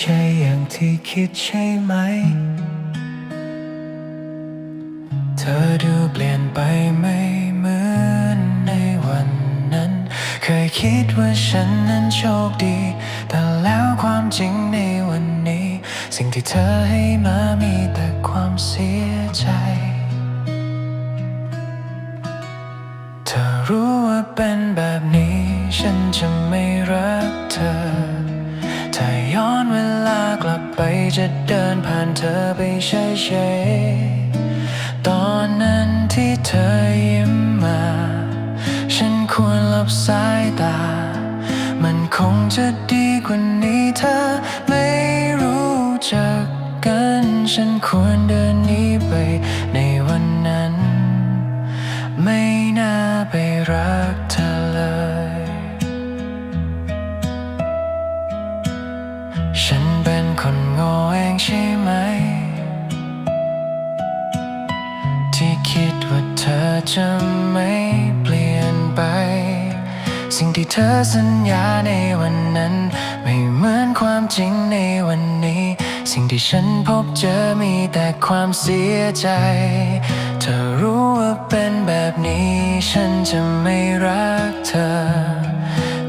ใช่อย่างที่คิดใช่ไหม เธอดูเปลี่ยนไปไม่เหมือนในวันนั้น เคยคิดว่าฉันนั้นโชคดี แต่แล้วความจริงในวันนี้ สิ่งที่เธอให้มามีแต่ความเสียใจ เธอรู้ว่าเป็นแบบนี้ ฉันจะไม่รักเธอ ถ้าย้อนเวลากลับไปจะเดินผ่านเธอไปเฉยๆตอนนั้นที่เธอยิ้มมา ฉันควรหลับสายตา มันคงจะดีกว่านี้เธอไม่รู้จักกัน ฉันควรเดินหนี้ไปในวันนั้น ไม่น่าไปรักเธอ จะไม่เปลี่ยนไป สิ่งที่เธอสัญญาในวันนั้น ไม่เหมือนความจริงในวันนี้ สิ่งที่ฉันพบเจอมีแต่ความเสียใจ เธอรู้ว่าเป็นแบบนี้ ฉันจะไม่รักเธอ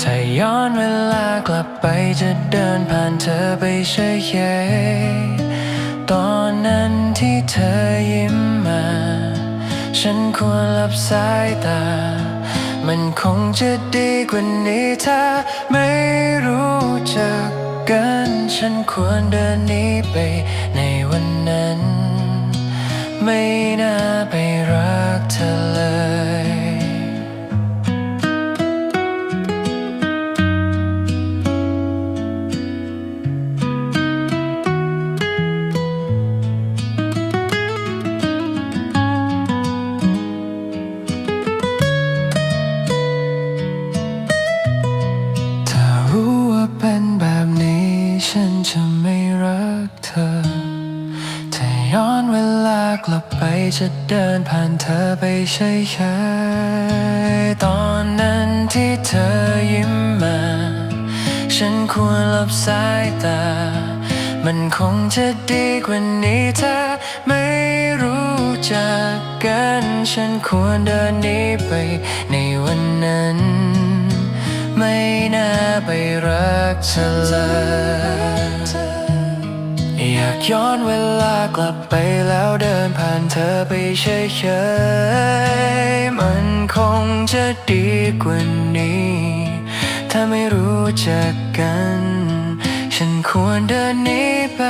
ถ้าย้อนเวลากลับไปจะเดินผ่านเธอไปเฉยๆตอนนั้นที่เธอยิ้ม ฉันควรหลับสายตา มันคงจะดีกว่านี้ถ้าไม่รู้จักกัน ฉันควรเดินหนี้ไปในวันนั้น ไม่น่าไปรัก เป็นแบบนี้ฉันจะไม่รักเธอ ถ้าย้อนเวลากลับไปจะเดินผ่านเธอไปเฉยๆตอนนั้นที่เธอยิ้มมา ฉันควรหลับสายตา มันคงจะดีกว่านี้ถ้าไม่รู้จักกัน ฉันควรเดินหนี้ไปในวันนั้น ไม่น่า ไปรักเธอเลยอยากย้อนเวลากลับไปแล้วเดินผ่านเธอไปเฉยๆมันคงจะดีกว่านี้ ถ้าไม่รู้จักกัน ฉันควรเดินหนี้ไป